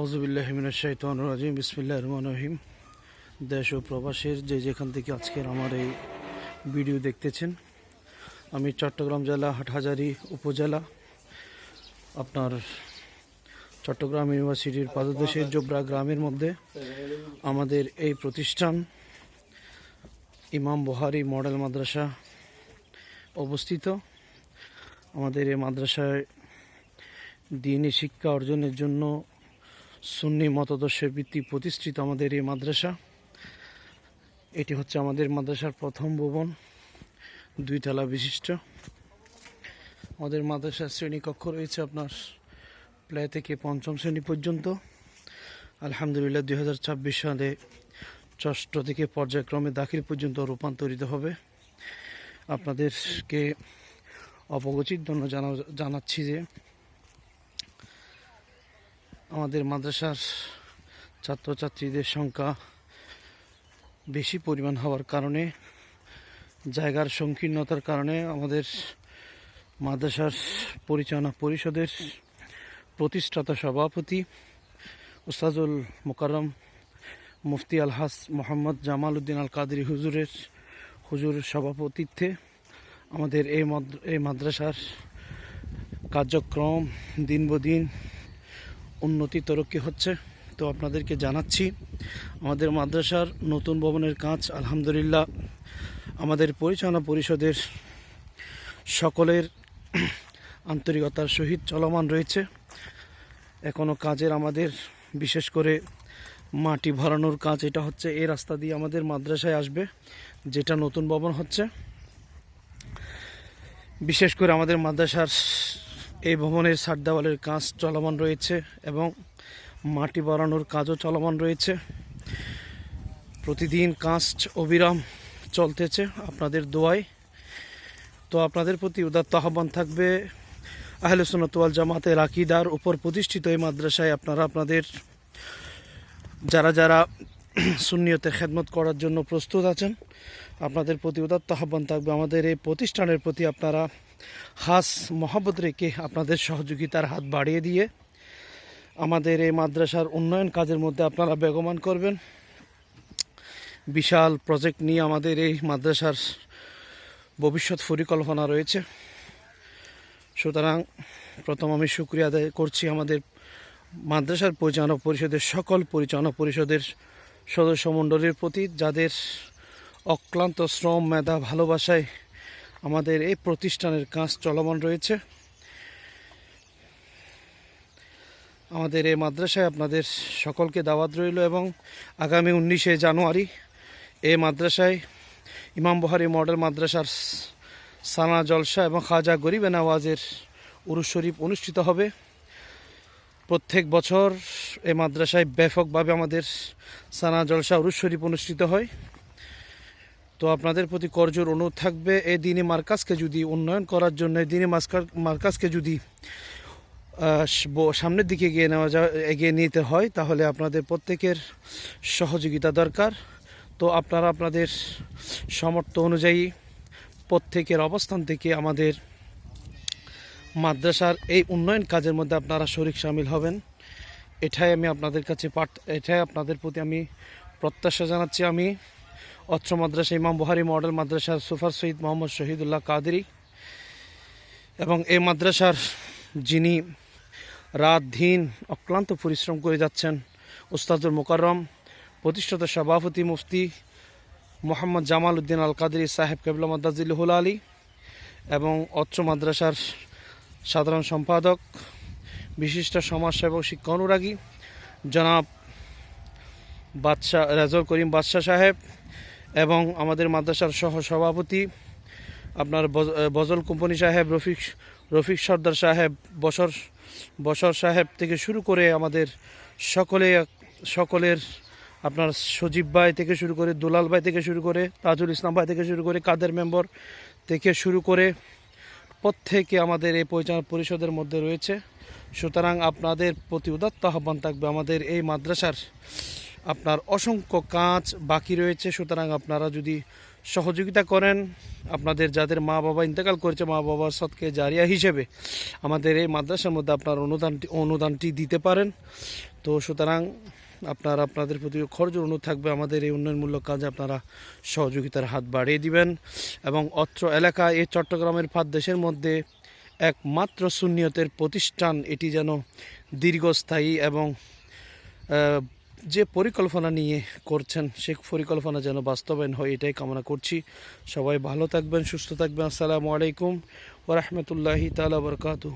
আউজুবিল্লাহমিনাশাইতান রাজিম বিসমিল্লাহ রহমান রহিম। দেশ ও প্রবাসের যে যেখান থেকে আজকের আমার এই ভিডিও দেখতেছেন, আমি চট্টগ্রাম জেলা হাটহাজারি উপজেলা, আপনার চট্টগ্রাম ইউনিভার্সিটির পাদদেশের জোবরা গ্রামের মধ্যে আমাদের এই প্রতিষ্ঠান, ইমাম বহারি মডেল মাদ্রাসা অবস্থিত। আমাদের এই মাদ্রাসায় দিনই শিক্ষা অর্জনের জন্য সুন্নি মতাদর্শের ভিত্তি প্রতিষ্ঠিত আমাদের এই মাদ্রাসা। এটি হচ্ছে আমাদের মাদ্রাসার প্রথম ভবন, দুই তলা বিশিষ্ট। আমাদের মাদ্রাসার শ্রেণীকক্ষ রয়েছে আপনার প্লে থেকে পঞ্চম শ্রেণি পর্যন্ত। আলহামদুলিল্লাহ, দুই হাজার ছাব্বিশ সালে ষষ্ঠ থেকে পর্যায়ক্রমে দাখিল পর্যন্ত রূপান্তরিত হবে। আপনাদেরকে অবগতির জন্য জানা জানাচ্ছি যে আমাদের মাদ্রাসার ছাত্রছাত্রীদের সংখ্যা বেশি পরিমাণ হওয়ার কারণে, জায়গার সংকীর্ণতার কারণে আমাদের মাদ্রাসার পরিচালনা পরিষদের প্রতিষ্ঠাতা সভাপতি উস্তাজুল মোকাররম, মুফতি আলহাস মোহাম্মদ জামাল উদ্দিন আল কাদরি হুজুরের, হুজুর সভাপতিত্বে আমাদের এই এই মাদ্রাসার কার্যক্রম দিন দিন উন্নতি তরক্কি হচ্ছে, তো আপনাদেরকে জানাচ্ছি, আমাদের মাদ্রাসার নতুন ভবনের কাজ, আলহামদুলিল্লাহ, আমাদের পরিচালনা পরিষদের সকলের আন্তরিকতার সহিত চলমান রয়েছে। এখনও কাজের আমাদের, বিশেষ করে মাটি ভরানোর কাজ, এটা হচ্ছে এই রাস্তা দিয়ে আমাদের মাদ্রাসায় আসবে, যেটা নতুন ভবন হচ্ছে। বিশেষ করে আমাদের মাদ্রাসার এই ভবনের সার দেওয়ালের কাজ চলমান রয়েছে এবং মাটি বাড়ানোর কাজও চলমান রয়েছে। প্রতিদিন কাজ অবিরাম চলতেছে আপনাদের দোয়ায়। তো আপনাদের প্রতি উদাত্ত আহ্বান থাকবে আহলে সুনতওয়াল জামাতের আকিদার উপর প্রতিষ্ঠিত এই মাদ্রাসায় আপনারা আপনাদের, যারা যারা সুন্নিয়তে খেদমত করার জন্য প্রস্তুত আছেন, আপনাদের প্রতি উদাত্ত আহ্বান থাকবে। আমাদের এই প্রতিষ্ঠানের প্রতি আপনারা হাস মহব্বত রেখে আপনাদের সহযোগিতার হাত বাড়িয়ে দিয়ে আমাদের এই মাদ্রাসার উন্নয়ন কাজের মধ্যে আপনারা বেগমান করবেন। বিশাল প্রজেক্ট নিয়ে আমাদের এই মাদ্রাসার ভবিষ্যৎ পরিকল্পনা রয়েছে। সুতরাং প্রথম আমি শুক্রিয়া আদায় করছি আমাদের মাদ্রাসার পরিচালনা পরিষদের, সকল পরিচালনা পরিষদের সদস্য মণ্ডলীর প্রতি, যাদের অক্লান্ত শ্রম, মেধা, ভালোবাসায় আমাদের এই প্রতিষ্ঠানের কাজ চলমান রয়েছে। আমাদের এই মাদ্রাসায় আপনাদের সকলকে দাওয়াত রইল এবং আগামী উনিশে জানুয়ারি এই মাদ্রাসায় ইমাম বহারি মডেল মাদ্রাসার সানা জলসা এবং খাজা গরিব নওয়াজের উরুস শরীফ অনুষ্ঠিত হবে। প্রত্যেক বছর এই মাদ্রাসায় ব্যাপকভাবে আমাদের সানা জলসা উরুস শরীফ অনুষ্ঠিত হয়। তো আপনাদের প্রতি করজোর অনুরোধ থাকবে, এই দিনে মার্কাজকে যদি উন্নয়ন করার জন্য দিনে মার্কাজকে যদি সামনের দিকে এগিয়ে নেওয়া যা, এগিয়ে নিতে হয়, তাহলে আপনাদের প্রত্যেকের সহযোগিতা দরকার। তো আপনারা আপনাদের সামর্থ্য অনুযায়ী প্রত্যেকের অবস্থান থেকে আমাদের মাদ্রাসার এই উন্নয়ন কাজের মধ্যে আপনারা শরিক সামিল হবেন। এটাই আমি আপনাদের কাছে পাঠ এটাই আপনাদের প্রতি আমি প্রত্যাশা জানাচ্ছি আমি। অত্র মাদ্রাসা ইমাম বুহারি, মডেল মাদ্রাসার সুফার সঈদ মোহাম্মদ শহীদুল্লাহ কাদেরি এবং এই মাদ্রাসার যিনি রাত দিন অক্লান্ত পরিশ্রম করে যাচ্ছেন ওস্তাদুল মোকাররম, প্রতিষ্ঠাতা সভাপতি মুফতি মোহাম্মদ জামাল উদ্দিন আল কাদরি সাহেব কেবলা মাদ্দাজিল্লুহুল আলী এবং অত্র মাদ্রাসার সাধারণ সম্পাদক, বিশিষ্ট সমাজসেবক শিক্ষা অনুরাগী, জনাব বাদশাহ রেজল করিম বাদশাহ সাহেব এবং আমাদের মাদ্রাসার সহ সভাপতি আপনার বজ- বজল কোম্পানি সাহেব, রফিক রফিক সর্দার সাহেব, বসর বসর সাহেব থেকে শুরু করে আমাদের সকলে, সকলের আপনার সজীব ভাই থেকে শুরু করে দুলাল ভাই থেকে শুরু করে তাজুল ইসলাম ভাই থেকে শুরু করে কাদের মেম্বর থেকে শুরু করে প্রত্যেকে আমাদের এই পরিচালনা পরিষদের মধ্যে রয়েছে। সুতরাং আপনাদের প্রতি উদাত্ত আহ্বান থাকবে আমাদের এই মাদ্রাসার আপনার অসংখ্য কাজ বাকি রয়েছে, সুতরাং আপনারা যদি সহযোগিতা করেন, আপনাদের যাদের মা বাবা ইন্তেকাল করেছে, মা বাবার সৎকে জারিয়া হিসেবে আমাদের এই মাদ্রাসার মধ্যে আপনার অনুদানটি অনুদানটি দিতে পারেন। তো সুতরাং আপনার, আপনাদের প্রতি খরচ অনুরোধ থাকবে, আমাদের এই উন্নয়নমূলক কাজে আপনারা সহযোগিতার হাত বাড়িয়ে দিবেন এবং অত্র এলাকা এই চট্টগ্রামের পাঁচ দেশের মধ্যে একমাত্র সুন্নিয়তের প্রতিষ্ঠান, এটি যেন দীর্ঘস্থায়ী এবং যে পরিকল্পনা নিয়ে করছেন, সে পরিকল্পনা যেন বাস্তবায়ন হয়, এটাই কামনা করছি। সবাই ভালো থাকবেন, সুস্থ থাকবেন। আসসালামু আলাইকুম ওরহমতুল্লাহি তালা বরকাতু